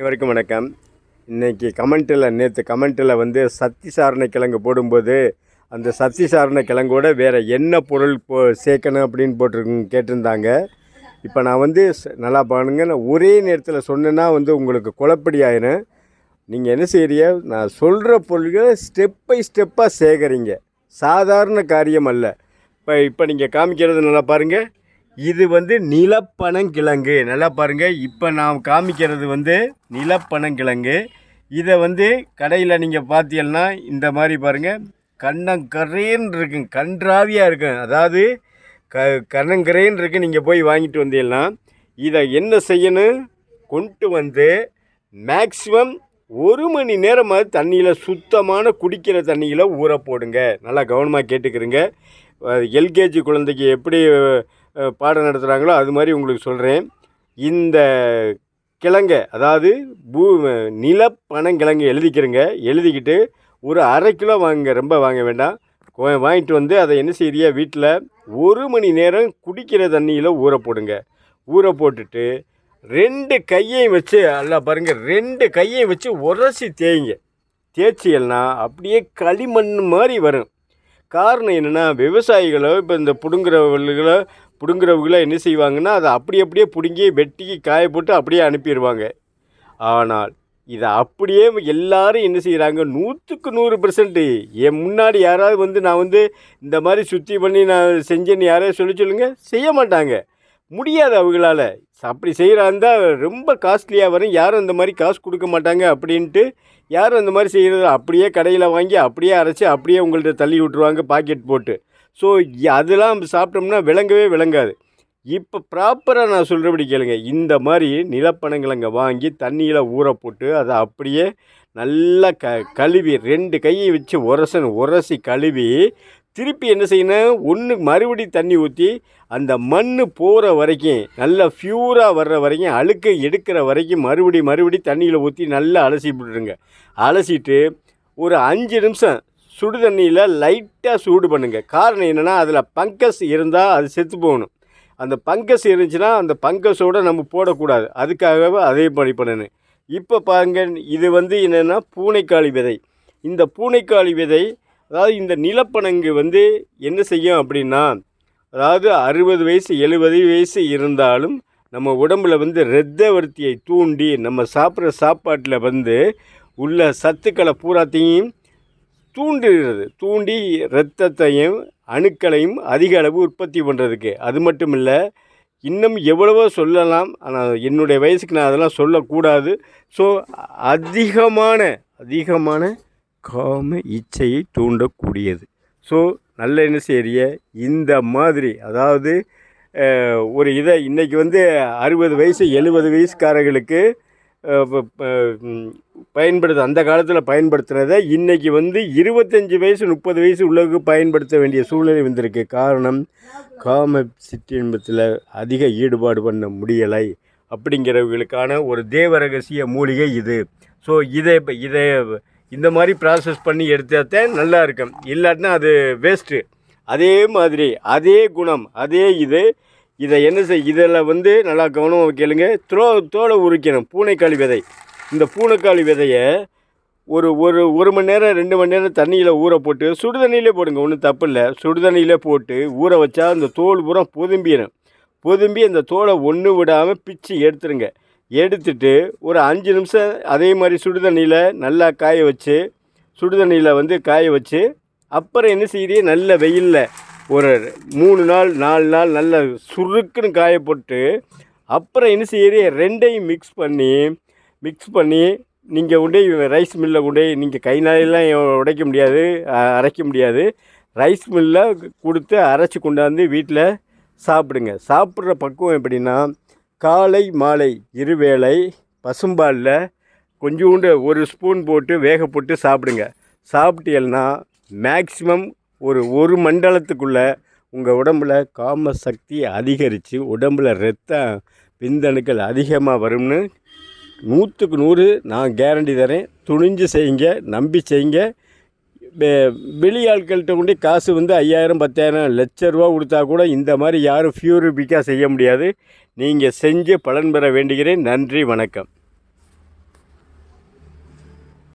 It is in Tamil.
அனைவருக்கும் வணக்கம். இன்றைக்கி கமெண்ட்டில் நேற்று கமெண்ட்டில் வந்து சத்தி சாரணை கிழங்கு போடும்போது அந்த சத்தி சாரணை கிழங்கோட வேறு என்ன பொருள் போ சேர்க்கணும் அப்படின்னு போட்டிருக்கு கேட்டிருந்தாங்க. இப்போ நான் வந்து நல்லா பாருங்க நான் ஒரே நேரத்தில் சொன்னேன்னா வந்து உங்களுக்கு குழப்படி ஆயிரும் நீங்கள் என்ன செய்கிறீங்க நான் சொல்கிற பொருள்களை ஸ்டெப் பை ஸ்டெப்பாக சேகரிங்க. சாதாரண காரியம் அல்ல. இப்போ இப்போ நீங்கள் காமிக்கிறது நல்லா பாருங்கள் இது வந்து நிலப்பனங்கிழங்கு. நல்லா பாருங்கள் இப்போ நான் காமிக்கிறது வந்து நிலப்பனங்கிழங்கு. இதை வந்து கடையில் நீங்கள் பார்த்தீங்கன்னா இந்த மாதிரி பாருங்கள் கண்ணங்கரேன்னு இருக்கும். கன்றாவியாக இருக்கும். அதாவது க கண்ணங்கரேன்னு இருக்கு. நீங்கள் போய் வாங்கிட்டு வந்தீங்கன்னா இதை என்ன செய்யணும்? கொண்டு வந்து மேக்ஸிமம் ஒரு மணி நேரமாவது தண்ணியில் சுத்தமான குடிக்கிற தண்ணியில் ஊற போடுங்க. நல்லா கவனமாக கேட்டுக்கிறங்க. எல்கேஜி குழந்தைக்கு எப்படி பாடம் நடத்துகிறாங்களோ அது மாதிரி உங்களுக்கு சொல்கிறேன் இந்த கிழங்கை அதாவது பூ நிலப்பனங்கிழங்கு எழுதிக்கிறங்க. எழுதிக்கிட்டு ஒரு அரை கிலோ வாங்குங்க ரொம்ப வாங்க வேண்டாம். வாங்கிட்டு வந்து அதை என்ன செய்கிறியா வீட்டில் ஒரு மணி நேரம் குடிக்கிற தண்ணியில் ஊற போடுங்க. ஊற போட்டுட்டு ரெண்டு கையையும் வச்சு அல்ல பாருங்கள் ரெண்டு கையையும் வச்சு உரசி தேய்ங்க. தேய்ச்சியல்னா அப்படியே களிமண் மாதிரி வரும். காரணம் என்னென்னா விவசாயிகளோ இப்போ இந்த பிடுங்குறவர்களோ பிடுங்குறவங்களாம் என்ன செய்வாங்கன்னா அதை அப்படி அப்படியே பிடுங்கி வெட்டி காய போட்டு அப்படியே அனுப்பிடுவாங்க ஆனால் இதை அப்படியே எல்லாரும் என்ன செய்கிறாங்க நூற்றுக்கு நூறு பெர்சன்ட் என் முன்னாடி யாராவது வந்து நான் வந்து இந்த மாதிரி சுற்றி பண்ணி நான் செஞ்சேன்னு யாராவது சொல்லி சொல்லுங்க செய்ய மாட்டாங்க. முடியாது அவங்களால. அப்படி செய்கிறாந்தா ரொம்ப காஸ்ட்லியாக வரும். யாரும் இந்த மாதிரி காசு கொடுக்க மாட்டாங்க அப்படின்ட்டு யாரும் அந்த மாதிரி செய்கிறது அப்படியே கடையில் வாங்கி அப்படியே அரைச்சி அப்படியே உங்கள்கிட்ட தள்ளி விட்ருவாங்க பாக்கெட் போட்டு. ஸோ அதெல்லாம் சாப்பிட்டோம்னா விளங்கவே விளங்காது. இப்போ ப்ராப்பராக நான் சொல்கிறபடி கேளுங்க. இந்த மாதிரி நிலப்பனங்கிழங்க வாங்கி தண்ணியில் ஊற போட்டு அதை அப்படியே நல்லா க கழுவி ரெண்டு கையை வச்சு உரசணும் உரசி கழுவி திருப்பி என்ன செய்யணும்? ஒன்று மறுபடி தண்ணி ஊற்றி அந்த மண் போகிற வரைக்கும் நல்லா ஃப்யூராக வர்ற வரைக்கும் அழுக்க எடுக்கிற வரைக்கும் மறுபடி மறுபடி தண்ணியில் ஊற்றி நல்லா அலசி விட்டுருங்க அலசிட்டு ஒரு அஞ்சு நிமிஷம் சுடு தண்ணியில் லைட்டாக சூடு பண்ணுங்கள் காரணம் என்னென்னா அதில் பங்கஸ் இருந்தால் அது செத்து போகணும். அந்த பங்கஸ் இருந்துச்சுன்னா அந்த பங்கஸோடு நம்ம போடக்கூடாது. அதுக்காகவே அதே மாதிரி பண்ணணும். இப்போ பாருங்க இது வந்து என்னென்னா பூனைக்காளி விதை. இந்த பூனைக்காளி விதை அதாவது இந்த நிலப்பனங்கு வந்து என்ன செய்யும் அப்படின்னா அதாவது அறுபது வயசு எழுபது வயசு இருந்தாலும் நம்ம உடம்புல வந்து இரத்த வர்த்தியை தூண்டி நம்ம சாப்பிட்ற சாப்பாட்டில் வந்து உள்ள சத்துக்களை பூராத்தையும் தூண்டுகிறது. தூண்டி இரத்தத்தையும் அணுக்களையும் அதிக அளவு உற்பத்தி பண்ணுறதுக்கு அது மட்டும் இல்லை இன்னும் எவ்வளவோ சொல்லலாம். ஆனால் என்னுடைய வயசுக்கு நான் அதெல்லாம் சொல்லக்கூடாது. ஸோ அதிகமான அதிகமான காம இச்சையை தூண்டக்கூடியது. ஸோ நல்ல என்ன செய்ய இந்த மாதிரி அதாவது ஒரு இதை இன்றைக்கி வந்து அறுபது வயசு எழுபது வயசுக்காரர்களுக்கு பயன்படுத்த அந்த காலத்தில் பயன்படுத்துனதை இன்றைக்கி வந்து இருபத்தஞ்சி வயசு முப்பது வயசு உள்ளவுக்கு பயன்படுத்த வேண்டிய சூழ்நிலை வந்திருக்கு. காரணம் காம சிற்றின்பத்தில் அதிக ஈடுபாடு பண்ண முடியலை அப்படிங்கிறவங்களுக்கான ஒரு தேவ ரகசிய மூலிகை இது. ஸோ இதை இப்போ இதை இந்த மாதிரி ப்ராசஸ் பண்ணி எடுத்தாத்தான் நல்லா இருக்கும். இல்லாட்டினா அது வேஸ்ட்டு அதே மாதிரி அதே குணம் அதே இது இதை என்ன செய் இதில் வந்து நல்லா கவனமாக கேளுங்க. த்ரோ தோலை உரிக்கணும். பூனைக்காளி விதை. இந்த பூனைக்காளி விதையை ஒரு ஒரு ஒரு மணி நேரம் ரெண்டு மணி நேரம் தண்ணியில் ஊற போட்டு சுடு தண்ணியிலே போடுங்க. ஒன்றும் தப்பு இல்லை. சுடு தண்ணியிலே போட்டு ஊற வச்சா அந்த தோல் பூரா பொதும்பிடும் பொதும்பி அந்த தோலை ஒன்று விடாமல் பிச்சு எடுத்துருங்க. எடுத்துட்டு ஒரு அஞ்சு நிமிஷம் அதே மாதிரி சுடு தண்ணியில் நல்லா காய வச்சு சுடு தண்ணியில் வந்து காய வச்சு அப்புறம் என்ன செய்யறீங்க நல்ல வெயிலில் ஒரு மூணு நாள் நாலு நாள் நல்ல சுருக்குன்னு காயப்போட்டு அப்புறம் என்ன செய்யறீங்க? ரெண்டையும் மிக்ஸ் பண்ணி மிக்ஸ் பண்ணி நீங்கள் கொண்டே ரைஸ் மில்லில் கொண்டே நீங்கள் கைனாலெல்லாம் உடைக்க முடியாது அரைக்க முடியாது. ரைஸ் மில்லில் கொடுத்து அரைச்சி கொண்டாந்து வீட்டில் சாப்பிடுங்க. சாப்பிட்ற பக்குவம் எப்படின்னா காலை மாலை இருவேளை பசும்பாலில் கொஞ்சோண்டு ஒரு ஸ்பூன் போட்டு வேக போட்டு சாப்பிடுங்க. சாப்பிட்டீங்கன்னா மேக்ஸிமம் ஒரு ஒரு மண்டலத்துக்குள்ளே உங்கள் உடம்புல காம சக்தி அதிகரித்து உடம்புல ரத்த விந்தணுக்கள் அதிகமாக வரும்னு நூற்றுக்கு நூறு நான் கேரண்டி தரேன். துணிஞ்சு செய்யுங்க நம்பி செய்யுங்க. வெளியாட்கள்கிட்ட வெளி ஆட்கள்கிட்ட கொண்டு காசு வந்து ஐயாயிரம் பத்தாயிரம் லட்ச ரூபா கொடுத்தா கூட இந்த மாதிரி யாரும் ஃபியூரிபிக்காக செய்ய முடியாது. நீங்கள் செஞ்சு பலன் பெற வேண்டுகிறேன். நன்றி வணக்கம்.